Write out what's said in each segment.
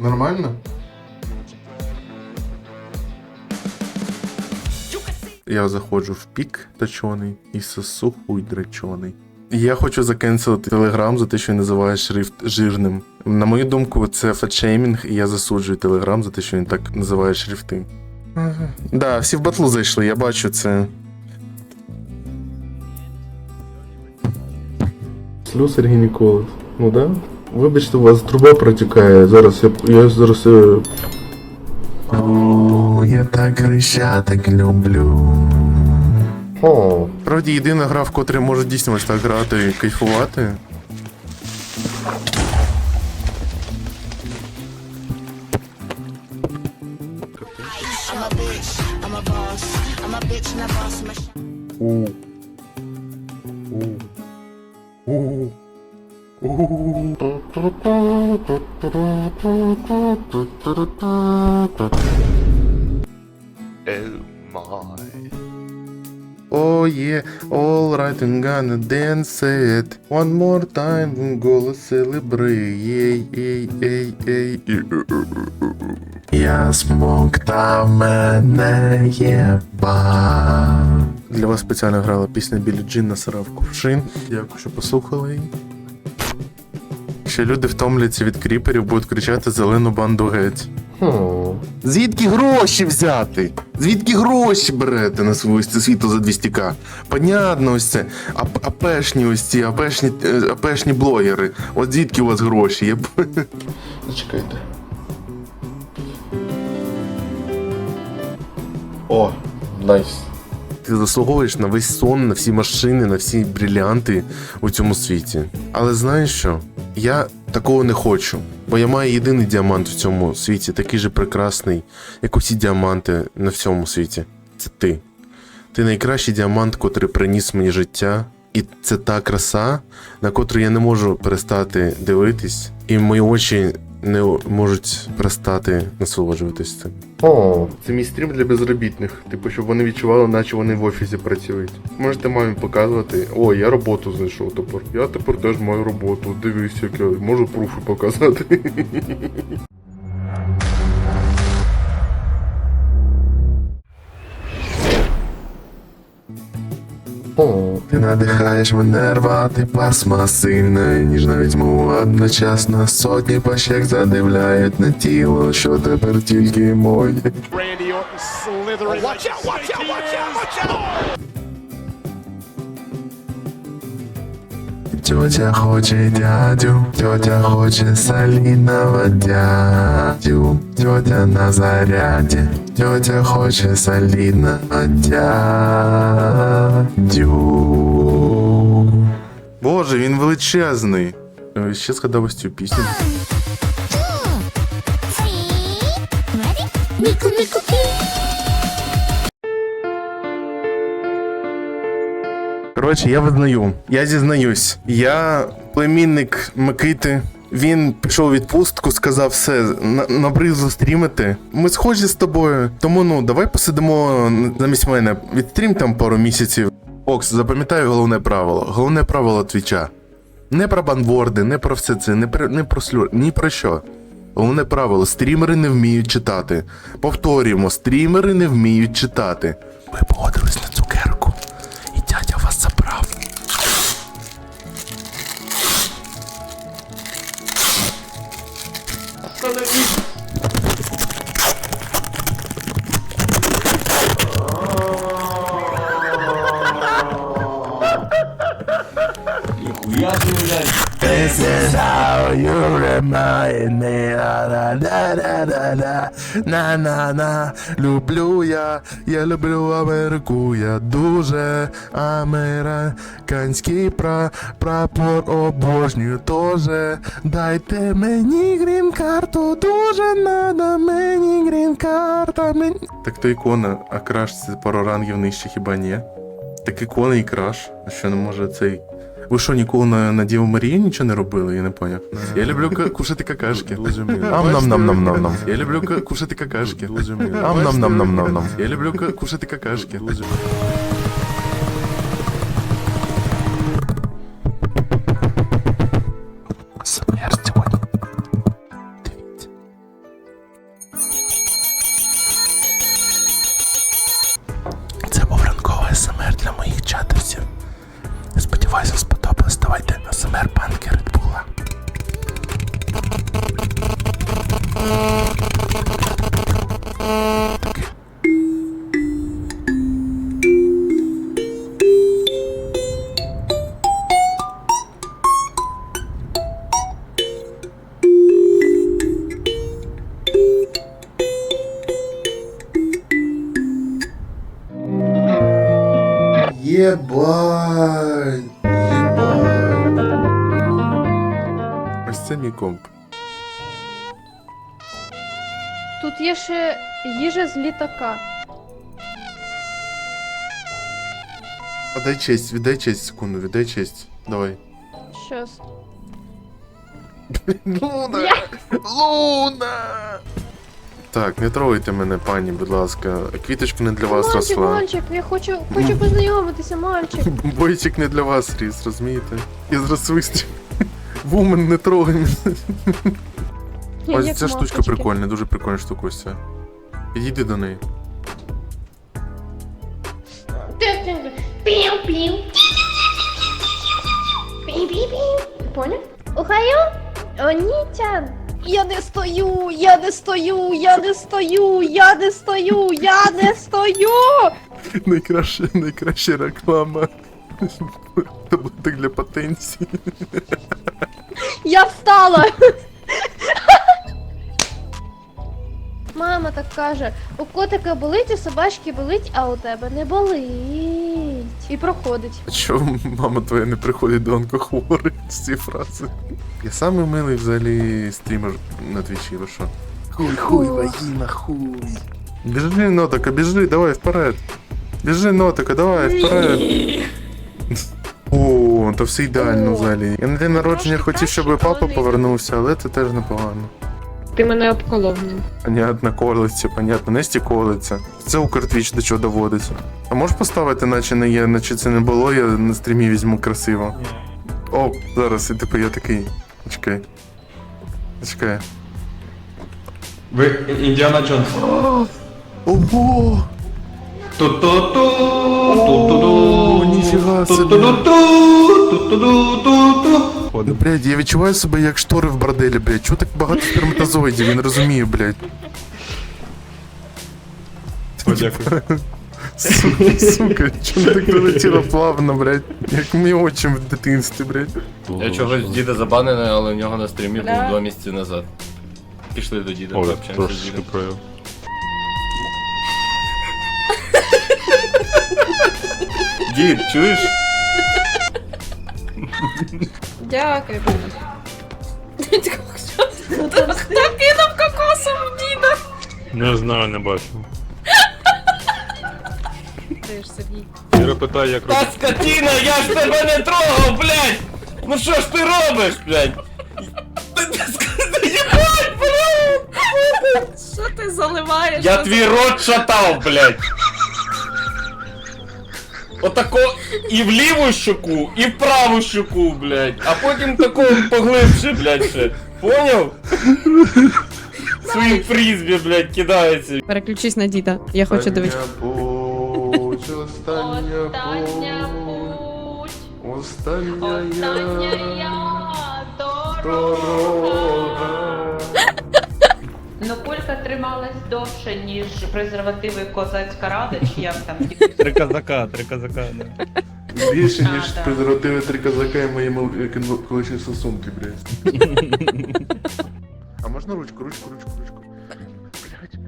Нормально? Я заходжу в пік точоний і сосу хуй дречоний. Я хочу закенселити Телеграм за те, що він називає шрифт жирним. На мою думку, це фетшеймінг, і я засуджую Телеграм за те, що він так називає шрифти. Ага. Да, всі в батлу зайшли, я бачу це. Слюсар гінеколог. Ну да? Вибачте, у вас труба протікає. Зараз я, я зараз. е, О, я так хрещатик люблю. О. Вроді єдина гра, в котрій можу дійсно ось так грати і кайфувати. У. У. Oh yeah, alright, I'm gonna dance it One more time, I'm gonna celebrate Ей, ей, ей, ей Я смоктав мене єба. Для вас спеціально грала пісня Білі Джин насирав кувшин. Дякую, що послухали її. Ще люди втомляться від кріперів, будуть кричати зелену банду геть. Звідки гроші взяти? Звідки гроші берете на свою це світло за 200к? Понятно, ось це. ап- Апешні ось ці, апешні, е, апешні блогери. От звідки у вас гроші? Я... Зачекайте. О, найс. Ти заслуговуєш на весь сон, на всі машини, на всі брилянти у цьому світі. Але знаєш що? Я такого не хочу, бо я маю єдиний діамант в цьому світі, такий же прекрасний, як усі діаманти на всьому світі. Це ти. Ти найкращий діамант, котрий приніс мені життя. І це та краса, на котру я не можу перестати дивитись, і мої очі не можуть перестати насолоджуватись цим. О, це мій стрім для безробітних. Типу, щоб вони відчували, наче вони в офісі працюють. Можете мамі показувати. О, я роботу знайшов тепер. Я тепер теж маю роботу. Дивись, як я можу пруфи показати. Ти надихаєш мене рвати пасма сильна, і ніжно візьму одночасно сотні пащек задивляють на тіло, що тепер тільки моє. Randy Orton slithering. watch out, watch out, watch out, watch out! Тетя хоче дядю, тетя хоче соліного дядю, тетя на заряді, тетя хоче соліного дядю. Боже, він величезний. Е, Ще згадав ось цю пісню. Miku Коротше, я визнаю, я зізнаюсь, я племінник Микити. Він пішов у відпустку, сказав все, на- набризло стрімити. Ми схожі з тобою, тому ну давай посидимо замість мене. Відстрім там пару місяців. Окс, запам'ятай головне правило. Головне правило твіча. Не про банворди, не про все це, не про не про слюр, ні про що. Головне правило: стрімери не вміють читати. Повторюємо, стрімери не вміють читати. Ми погодились на люблю я, я люблю Америку, я дуже американський пра, прапор обожнюю тоже. Дайте мені грін-карту, дуже надо мені грін-карта. Мені... Так то ікона, а краш це пару рангів нижче хіба ні? Так ікона і краш. А що не може цей. Ви що, ніколи на, на Діву Марію нічого не робили? Я не поняв. Я люблю ка- кушати какашки. Ам нам нам нам нам нам. Я люблю ка- кушати какашки. Ам нам нам нам нам нам. Я люблю ка- кушати какашки. Єбать! Єбать! Ось це мій комп. Тут є ще їжа з літака. А дай честь, віддай честь секунду, віддай честь. Давай. Щас. Луна! Луна! Так, не трогайте мене, пані, будь ласка. Квіточка не для вас мальчик, росла. мальчик, я хочу, хочу познайомитися, мальчик. Бойчик не для вас ріс, розумієте? Я зараз вистрілю. Вумен, не трогай мене. Ось ця штучка прикольна, дуже прикольна штука ось ця. Підійди до неї. Поняв? Ухаю? Онічан. Я не стою, я не стою, я не стою, я не стою, я не стою. Найкраща, найкраща реклама. Таблеток для потенції. Я встала. Мама так каже: у котика болить, у собачки болить, а у тебе не болить. І проходить. А чого мама твоя не приходить до онкохворих з цієї фрази? Я самий милий взагалі стрімер на твічі, ви що? Хуй, хуй, вагіна, хуй. Біжи, нотика, біжи, давай вперед. Біжи, нотика, давай вперед. О, то все ідеально взагалі. Я на день народження хотів, щоб папа повернувся, але це теж непогано. Ти мене обколовнив. Понятно, колиться, понятно, Несті колиться. Це Укртвіч до чого доводить. А можеш поставити, наче не є, наче це не було, я на стрімі візьму красиво. О, зараз, і типу я такий. Чекай. Чекай. Ви Індіана Джонс. Ого! Ту-ту-ту, ту-ту-ду. ніфіга собі. Ту-ту-ду-ту, ту-ту-ду-ту-ту. Ну, блядь, я відчуваю себе як штори в борделі, блядь. Чого так багато сперматозоїдів, я не розумію, блядь. О, дякую. Сука, сука, чому так прилетіло плавно, блядь? Як мій отчим в дитинстві, блядь. Я чогось діда забанений, але у нього на стрімі був два місяці назад. Пішли до діда, пообщаємося з дідом. прояв. Дід, чуєш? Дякую. Хто кинув кокосом в діда? Не знаю, не бачу. Ти ж Сергій. Іра питає, як Та робити. скотина, я ж тебе не трогав, блядь! Ну що ж ти робиш, блядь? Та ти ск- Єбать, блядь! Що ти заливаєш? Я твій рот шатав, блядь! Отако і в ліву щоку, і в праву щоку, блядь. А потім тако поглибше, блядь, ще. Поняв? Своїм фрізбі, блядь, кидається. Переключись на діда. Я хочу дивитися. путь, остання путь, остання дорога. Ну, кулька трималась довше, ніж презервативи козацька рада, чи як там. Три казака, три казака, да. Більше, А, ніж да. презервативи три казака і мої мал- кін- колишні сосунки, блядь. А можна ручку, ручку, ручку, ручку. Блядь.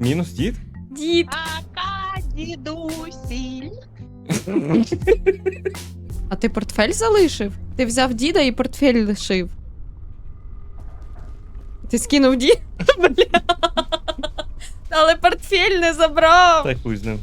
Мінус дід? Дід. Ака, дідусіль. А ти портфель залишив? Ти взяв діда і портфель лишив. Ти скинув ді? Бля. Але портфель не забрав. Та й хуй з ним.